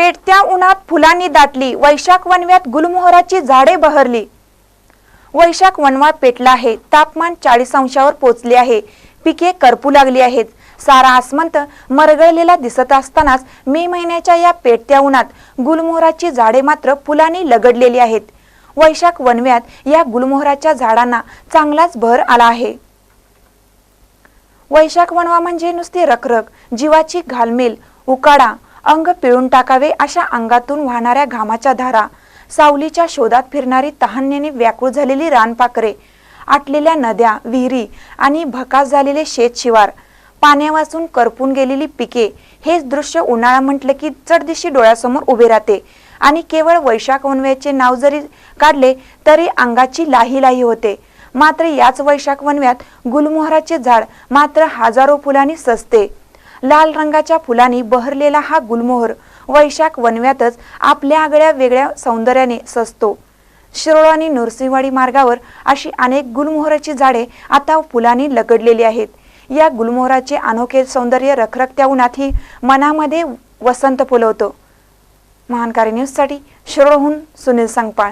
पेटत्या उन्हात फुलांनी दाटली वैशाख वनव्यात गुलमोहराची झाडे बहरली. वैशाख वनवा पेटला आहे तापमान चाळीस अंशावर पोचले आहे. पिके करपू लागली आहेत. सारा आसमंत मरगळलेला दिसत असतानाच मे महिन्याच्या या पेटत्या उन्हात गुलमोहराची झाडे मात्र फुलांनी लगडलेली आहेत. वैशाख वनव्यात या गुलमोहराच्या झाडांना चांगलाच भर आला आहे. वैशाख वणवा म्हणजे नुसती रखरख जीवाची घालमेल उकाडा अंग पिळून टाकावे अशा अंगातून वाहणाऱ्या घामाच्या धारा सावलीच्या शोधात फिरणारी तहान्याने व्याकुळ झालेली रानपाखरे आटलेल्या नद्या विहिरी आणि भकास झालेले शेत शिवार पाण्यावाचून करपून गेलेली पिके हेच दृश्य उन्हाळा म्हटलं की चढदिशी डोळ्यासमोर उभे राहते आणि केवळ वैशाख वनव्याचे नाव जरी काढले तरी अंगाची लाही लाही होते. मात्र याच वैशाख वनव्यात गुलमोहराचे झाड मात्र हजारो फुलांनी सजते. लाल रंगाच्या फुलांनी बहरलेला हा गुलमोहर वैशाख वनव्यातच आपल्या आगळ्या वेगळ्या सौंदर्याने सजतो. शिरोळ आणि नृसिंहवाडी मार्गावर अशी अनेक गुलमोहराची झाडे आता फुलांनी लगडलेली आहेत. या गुलमोहराचे अनोखे सौंदर्य रखरखत्या उन्हातही मनामध्ये वसंत फुलवतो. महानकारी न्यूजसाठी शिरोळहून सुनील संगपाळ.